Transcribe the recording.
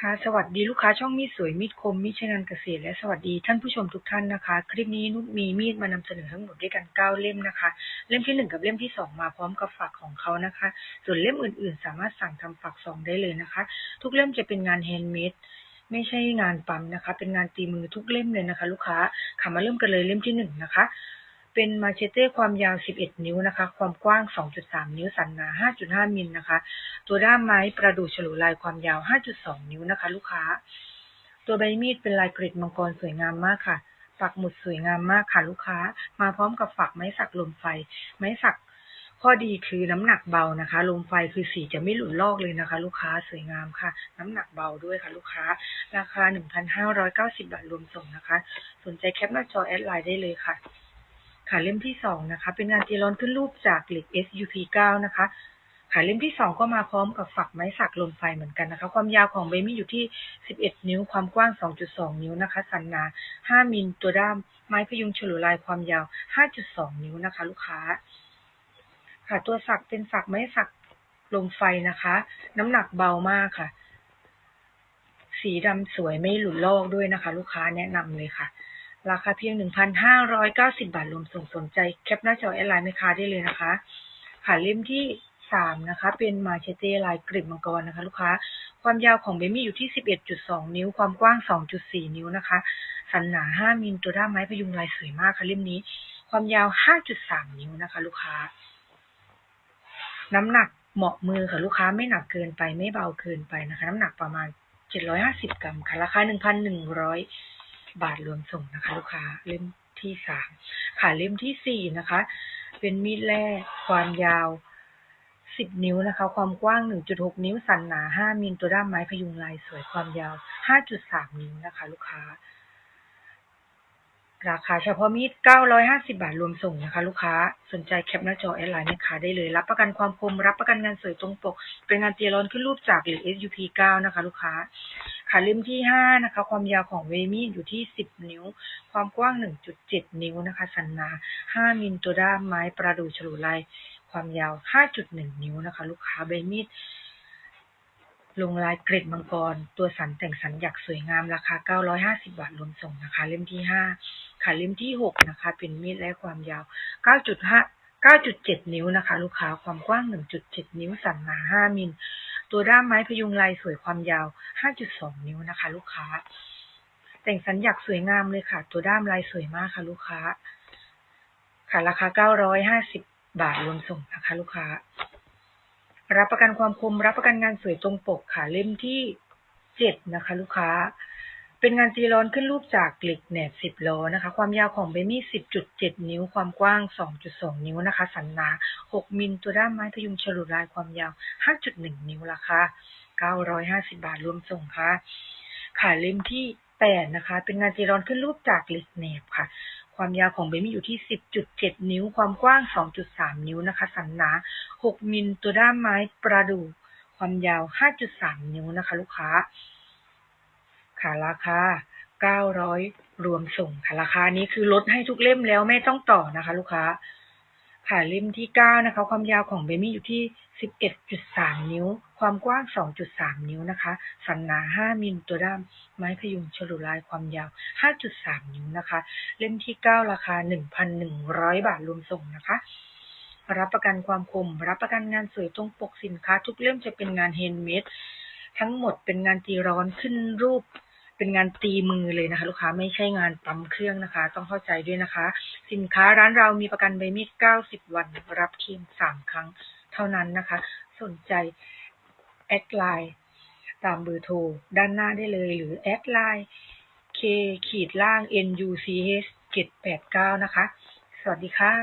ค่ะสวัสดีลูกค้าช่องมีดสวยมีดคมมีดใช้งานเกษตรและสวัสดีท่านผู้ชมทุกท่านนะคะ คลิปนี้นุชมีมีดมานำเสนอทั้งหมดด้วยกันเก้าเล่มนะคะ เล่มที่หนึ่งกับเล่มที่สองมาพร้อมกับฝักของเขานะคะ ส่วนเล่มอื่นๆ สามารถสั่งทำฝักสองได้เลยนะคะ ทุกเล่มจะเป็นงานแฮนด์เมดไม่ใช่งานปั๊มนะคะ เป็นงานตีมือทุกเล่มเลยนะคะ ลูกค้าค่ะมาเริ่มกันเลยเล่มที่หนึ่งนะคะ เป็นมาเชเต้ความยาว 11 นิ้วนะคะ ความกว้าง 2.3 นิ้ว สันหนา 5.5 มิลนะคะ ตัวด้ามไม้ประดู่ฉลูลายความยาว 5.2 นิ้วนะคะ ลูกค้า ตัวใบมีดเป็นลายกริดมังกรสวยงามมากค่ะ ปักหมุดสวยงามมากค่ะ ลูกค้า มาพร้อมกับฝักไม้สักลมไฟ ไม้สักข้อดีคือน้ำหนักเบานะคะ ลมไฟคือสีจะไม่หลุดลอกเลยนะคะ ลูกค้าสวยงามค่ะ น้ำหนักเบาด้วยค่ะ ลูกค้า ราคา 1,590 บาทรวมส่งนะคะ สนใจแคปหน้าจอแอดไลน์ได้เลยค่ะ ค่ะเล่มที่สองนะคะ เป็นงานตีร้อนขึ้นรูปจากเหล็ก SUP9 นะคะค่ะเล่มที่สองก็มาพร้อมกับฝักไม้สักลมไฟเหมือนกันนะคะ ความยาวของใบมีดอยู่ที่ 11 นิ้ว ความกว้าง 2.2 นิ้วนะคะ สันหนา 5มิลตัวด้ามไม้พยุงฉลูลายความยาว 5.2 นิ้วนะคะ ลูกค้า ค่ะตัวสักเป็นสักไม้สักลมไฟนะคะ น้ำหนักเบามากค่ะ สีดำสวยไม่หลุดลอกด้วยนะคะ ลูกค้าแนะนำเลยค่ะ ราคาเพียง 1,590 บาทรวมส่งสนใจแคปหน้าจอแอดไลน์แม่ค้าได้เลยนะคะ ค่ะเล่มที่สามนะคะ เป็นมาเชเต้ลายกริบมังกรนะคะ ลูกค้า ความยาวของเบมี่อยู่ที่ 11.2 นิ้ว ความกว้าง 2.4 นิ้วนะคะ สันหนา 5มิลตัวด้ามไม้พยุงลายสวยมากค่ะเล่มนี้ ความยาว 5.3 นิ้วนะคะ ลูกค้า น้ำหนักเหมาะมือค่ะลูกค้าไม่หนักเกินไปไม่เบาเกินไปนะคะ น้ำหนักประมาณ 750 กรัมค่ะราคา 1,100 บาทรวมส่งนะคะลูกค้าเล่มที่สามค่ะเล่มที่สี่นะคะ เป็นมีดแร่ความยาวสิบนิ้วนะคะ ความกว้างหนึ่งจุดหกนิ้ว สันหนาห้ามิลตัวด้ามไม้พยุงลายสวยความยาวห้าจุดสามนิ้วนะคะ ลูกค้า ราคาเฉพาะมีด 950 บาทรวมส่งนะคะ ลูกค้า สนใจแคปหน้าจอแอดไลน์แม่ค้าได้เลย รับประกันความคม รับประกันงานสวยตรงปก เป็นงานเตียร้อนขึ้นรูปจากหรือ SUP9 นะคะ ลูกค้า ค่ะเล่มที่ 5 นะคะ ความยาวของเวมีดอยู่ที่ 10 นิ้ว ความกว้าง 1.7 นิ้วนะคะ สันนา 5 มิลตัวด้ามไม้ประดู่ฉลูลาย ความยาว 5.1 นิ้วนะคะ ลูกค้าใบมีด ลงลายเกร็ดมังกร ตัวสันแต่งสันหยักสวยงามราคา 950 บาทรวมส่งนะคะ เล่มที่ 5 ค่ะเล่มที่ 6 นะคะ เป็นมีดและความยาว 9.5 9.7 นิ้วนะคะ ลูกค้าความกว้าง 1.7 นิ้วสันหนา 5 มิล ตัวด้ามไม้พยุงลายสวยความยาว 5.2 นิ้วนะคะ ลูกค้า แต่งสัญญกสวยงามเลยค่ะ ตัวด้ามลายสวยมากค่ะ ลูกค้า ค่ะราคา 950 บาทรวมส่งนะคะ ลูกค้า รับประกันความคม รับประกันงานสวยตรงปกค่ะเล่มที่7นะคะ ลูกค้า เป็นงานตีร้อนขึ้นรูปจากเหล็กแหนบ10ล้อนะคะ ความยาวของเบมี่10.7นิ้ว ความกว้าง2.2นิ้วนะคะ สันหนา6มิลตัวด้ามไม้พยุงฉลุลายความยาว5.1นิ้วราคา950บาทรวมส่งค่ะค่ะเล่มที่8นะคะ เป็นงานตีร้อนขึ้นรูปจากเหล็กแหนบค่ะ ความยาวของเบมี่อยู่ที่ 10.7 นิ้ว ความกว้าง 2.3 นิ้วนะคะ สันหนา 6 มิล ตัวด้ามไม้ประดู่ความยาว 5.3 นิ้วนะคะ ลูกค้า ค่ะราคา 900 รวมส่งค่ะราคานี้คือลดให้ทุกเล่มแล้วไม่ต้องต่อนะคะ ลูกค้า ค่ะเล่มที่9นะคะ ความยาวของเบมี่อยู่ที่11.3นิ้ว ความกว้าง2.3นิ้วนะคะ สันหนา5มิลตัวด้ามไม้พยุงฉลุลายความยาว5.3นิ้วนะคะ เล่มที่9ราคา1,100บาทรวมส่งนะคะรับประกันความคม รับประกันงานสวยตรงปกสินค้า ทุกเล่มจะเป็นงานแฮนด์เมดทั้งหมดเป็นงานตีร้อนขึ้นรูป เป็นงานตีมือเลยนะคะ ลูกค้าไม่ใช่งานปั๊มเครื่องนะคะ ต้องเข้าใจด้วยนะคะ สินค้าร้านเรามีประกันใบมีด 90 วัน รับเคลม3 ครั้งเท่านั้นนะคะ สนใจแอดไลน์ตามเบอร์โทรด้านหน้าได้เลยหรือแอดไลน์ k ขีดล่าง nuch 789 นะคะ สวัสดีค่ะ